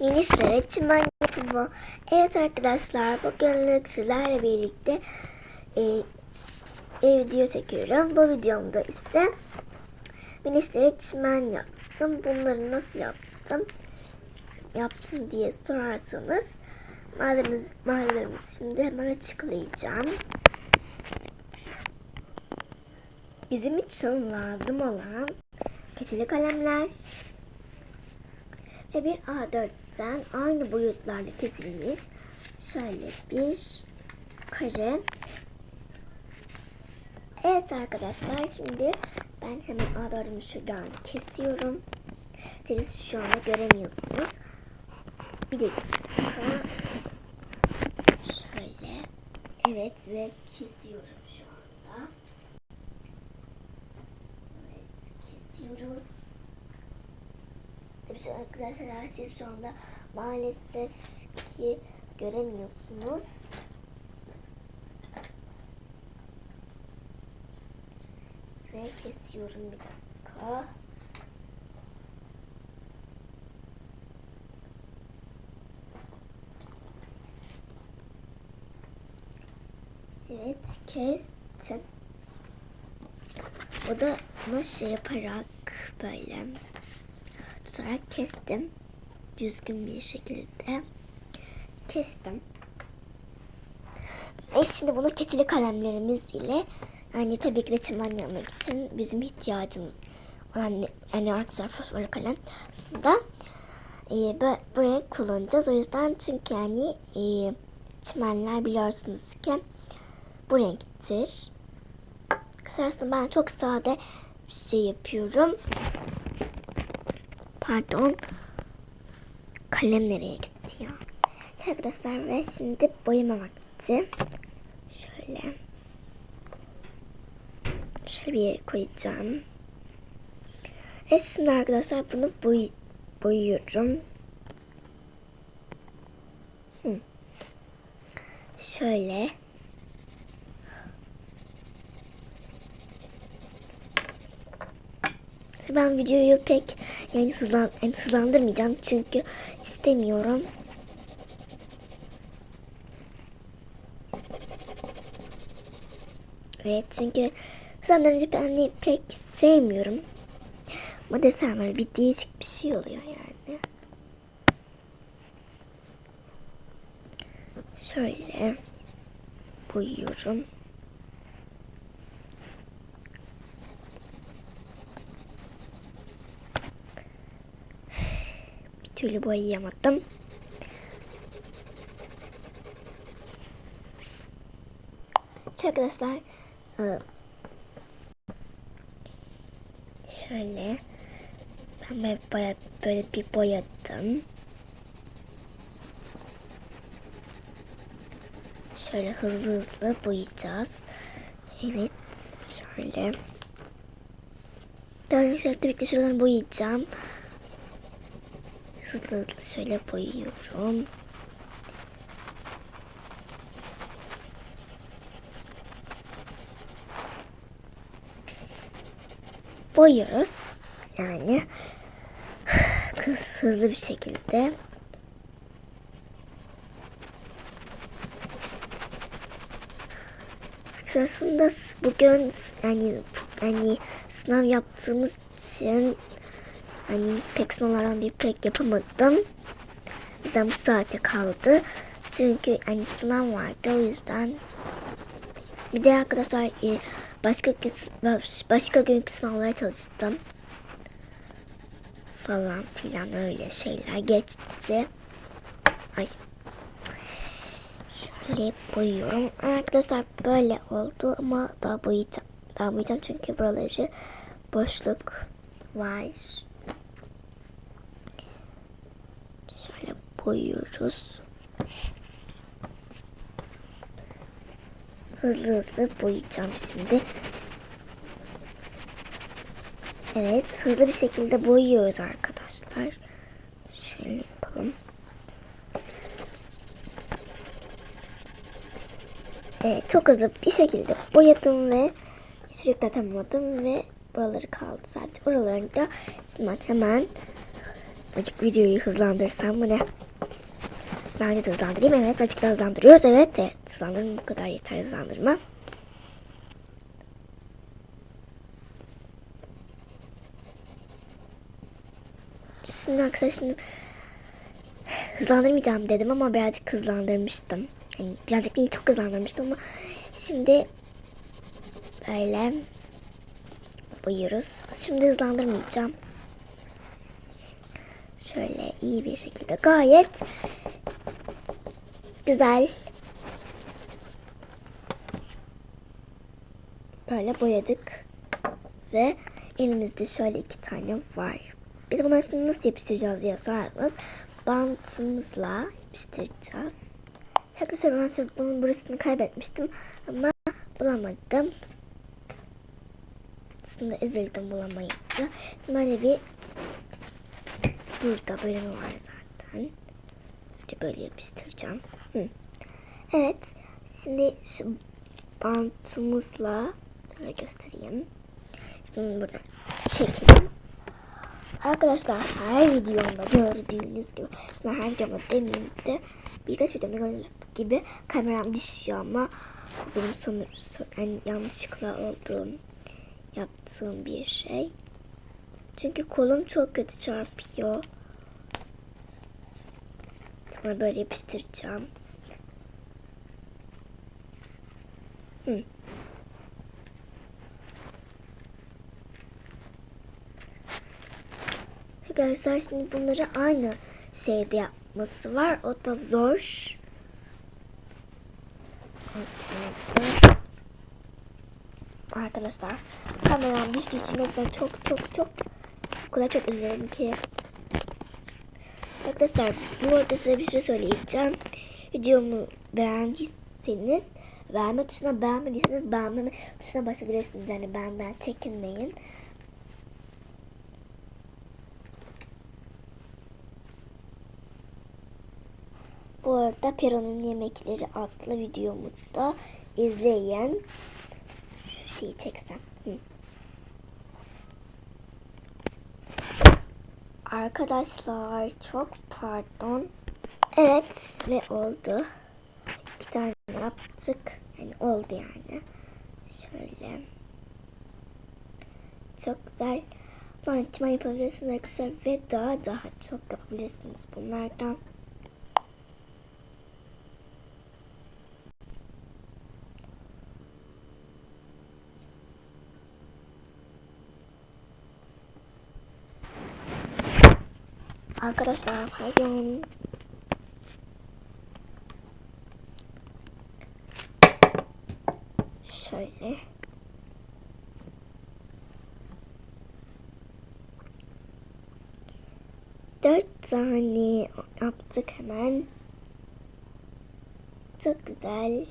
Minişlere çimen yapımı. Evet arkadaşlar bugünlük sizlerle birlikte e, e, video çekiyorum. Bu videomda ise minişlere çimen yaptım. Bunları nasıl yaptım? Yaptım diye sorarsanız malzememiz, malzemelerimizi şimdi hemen açıklayacağım. Bizim için lazım olan keçeli kalemler, ve bir A4'ten aynı boyutlarda kesilmiş şöyle bir kare. Evet arkadaşlar şimdi ben hemen A4'ümü şuradan kesiyorum. Tabii siz şu anda göremiyorsunuz. Bir dakika. Şöyle. Evet ve kesiyorum şu anda. Evet kesiyoruz. Şu arkadaşlar siz şu anda maalesef ki göremiyorsunuz. Ve kesiyorum bir dakika. Evet kestim. O da ama şey yaparak böyle tutarak kestim. Düzgün bir şekilde kestim. Ve şimdi bunu keçeli kalemlerimiz ile yani tabii ki de çimen için bizim ihtiyacımız olan yani arkadaşlar fosforlu kalem aslında e, bu, bu renk kullanacağız. O yüzden çünkü yani e, çimenler biliyorsunuz ki bu renktir. Kısacası ben çok sade bir şey yapıyorum. Pardon. Kalem nereye gitti ya? Arkadaşlar ve şimdi boyama vakti. Şöyle. Şöyle bir yere koyacağım. Ve şimdi arkadaşlar bunu boy boyuyorum. Şöyle. Ben videoyu pek yani hızlan, yani hızlandırmayacağım çünkü istemiyorum. Evet çünkü hızlandırıcı ben pek sevmiyorum. Ama desem böyle bir değişik bir şey oluyor yani. Şöyle boyuyorum. Türlü boyayamadım. Evet arkadaşlar e, şöyle ben böyle, böyle bir boyadım. Şöyle hızlı hızlı boyayacağız. Evet şöyle. Daha önce ki şuradan boyayacağım. Hızlı şöyle boyuyorum. Boyuyoruz. Yani kız hızlı bir şekilde. Aslında bugün yani yani sınav yaptığımız için hani pek sınavlardan bir pek yapamadım. Bizden bu saate kaldı. Çünkü hani sınav vardı o yüzden. Bir de arkadaşlar e, başka başka günkü sınavlara çalıştım. Falan filan öyle şeyler geçti. Ay. Şöyle boyuyorum. Arkadaşlar böyle oldu ama daha boyayacağım. Daha boyayacağım çünkü buraları boşluk var. Şöyle boyuyoruz. Hızlı hızlı boyayacağım şimdi. Evet hızlı bir şekilde boyuyoruz arkadaşlar. Şöyle yapalım. Evet çok hızlı bir şekilde boyadım ve sürekli tamamladım ve buraları kaldı sadece. Oralarını da hemen Azıcık videoyu hızlandırsam mı ne? Bence de hızlandırayım. Evet azıcık da hızlandırıyoruz. Evet evet. Hızlandırma bu kadar yeter hızlandırma. Şimdi arkadaşlar hızlandırmayacağım dedim ama birazcık hızlandırmıştım. Yani birazcık değil çok hızlandırmıştım ama şimdi böyle boyuyoruz. Şimdi hızlandırmayacağım. Şöyle iyi bir şekilde gayet güzel böyle boyadık ve elimizde şöyle iki tane var. Biz bunları şimdi nasıl yapıştıracağız diye sorarsanız bantımızla yapıştıracağız. Arkadaşlar ben bunun burasını kaybetmiştim ama bulamadım. Aslında üzüldüm bulamayınca. Böyle bir burada bölümü var zaten. İşte böyle yapıştıracağım. Hı. Evet. Şimdi şu bantımızla şöyle göstereyim. Şimdi burada çekelim. Arkadaşlar her videomda gördüğünüz gibi her videomda demeyeyim de birkaç videomda gördüğünüz gibi kameram düşüyor ama benim sanırım yani yanlışlıkla olduğum yaptığım bir şey. Çünkü kolum çok kötü çarpıyor. Sonra böyle yapıştıracağım. Hı. Arkadaşlar şimdi bunları aynı şeyde yapması var. O da zor. Arkadaşlar kameram düştüğü için o çok çok çok o kadar çok üzüldüm ki. Arkadaşlar bu arada size bir şey söyleyeceğim. Videomu beğendiyseniz beğenme tuşuna beğenmediyseniz beğenme tuşuna basabilirsiniz. Yani benden çekinmeyin. Bu arada Peron'un Yemekleri adlı videomu da izleyin. Şu şeyi çeksem. Hı. Arkadaşlar çok pardon. Evet ve oldu. İki tane yaptık. Yani oldu yani. Şöyle. Çok güzel. Bantçıma yapabilirsiniz arkadaşlar ve daha daha çok yapabilirsiniz bunlardan. Arkadaşlar pardon. Şöyle. Dört tane yaptık hemen. Çok güzel.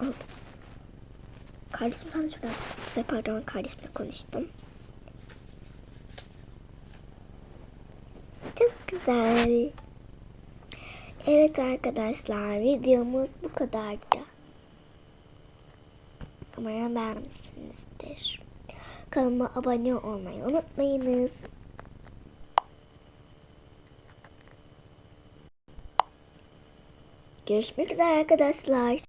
Oldu. Kardeşim de şuradan pardon kardeşimle konuştum. Güzel. Evet arkadaşlar videomuz bu kadardı. Umarım beğenmişsinizdir. Kanalıma abone olmayı unutmayınız. Görüşmek üzere arkadaşlar.